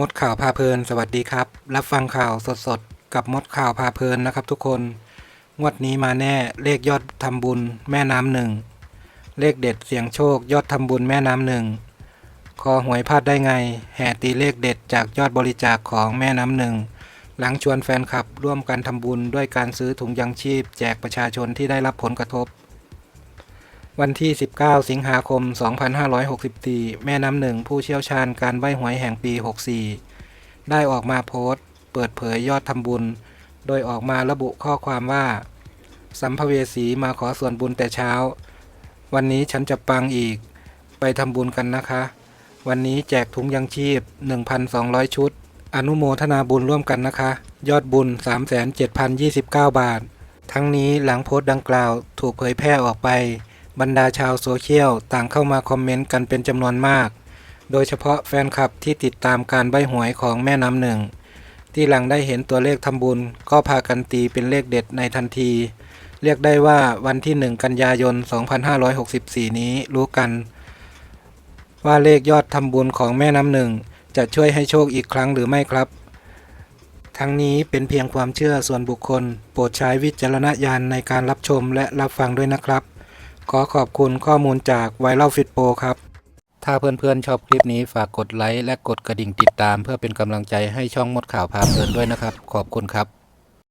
มดข่าวพาเพลิน สวัสดีครับ รับฟังข่าวสดๆ กับมดข่าวพาเพลินนะครับทุกคน งวดนี้มาแน่เลขยอดทำบุญแม่น้ำหนึ่ง เลขเด็ดเสียงโชคยอดทำบุญแม่น้ำหนึ่ง คอหวยพลาดได้ไง แห่ตีเลขเด็ดจากยอดบริจาคของแม่น้ำหนึ่ง หลังชวนแฟนคลับร่วมกันทำบุญด้วยการซื้อถุงยังชีพ แจกประชาชนที่ได้รับผลกระทบ วันที่ 19 สิงหาคม 2564 แม่น้ำหนึ่งผู้เชี่ยวชาญการใบหวยแห่งปี 64 ได้ออกมาโพสต์ เปิดเผยยอดทำบุญ โดยออกมาระบุข้อความว่า สัมภเวสีมาขอส่วนบุญแต่เช้า วันนี้ฉันจะปังอีก ไปทำบุญกันนะคะ วันนี้แจกถุงยังชีพ 1,200 ชุด อนุโมทนาบุญร่วมกันนะคะ ยอดบุญ 3,7,029 บาท ทั้งนี้หลังโพสต์ดังกล่าวถูกเผยแพร่ออกไป บรรดาชาวโซเชียลต่างเข้ามาคอมเมนต์กันเป็นจำนวนมาก โดยเฉพาะแฟนคลับที่ติดตามการใบหวยของแม่น้ำหนึ่ง ที่หลังได้เห็นตัวเลขทำบุญ ก็พากันตีเป็นเลขเด็ดในทันที เรียกได้ว่าวันที่ 1 กันยายน 2564 นี้รู้กัน ว่าเลขยอดทำบุญของแม่น้ำหนึ่ง จะช่วยให้โชคอีกครั้งหรือไม่ครับ ทั้งนี้เป็นเพียงความเชื่อส่วนบุคคล โปรดใช้วิจารณญาณในการรับชมและรับฟังด้วยนะครับ ขอขอบคุณข้อมูลจากไวรัลฟิตโปครับ ถ้าเพื่อนๆชอบคลิปนี้ฝากกดไลค์และกดกระดิ่งติดตาม เพื่อเป็นกำลังใจให้ช่องมดข่าวพาเพลินด้วยนะครับ ขอบคุณครับ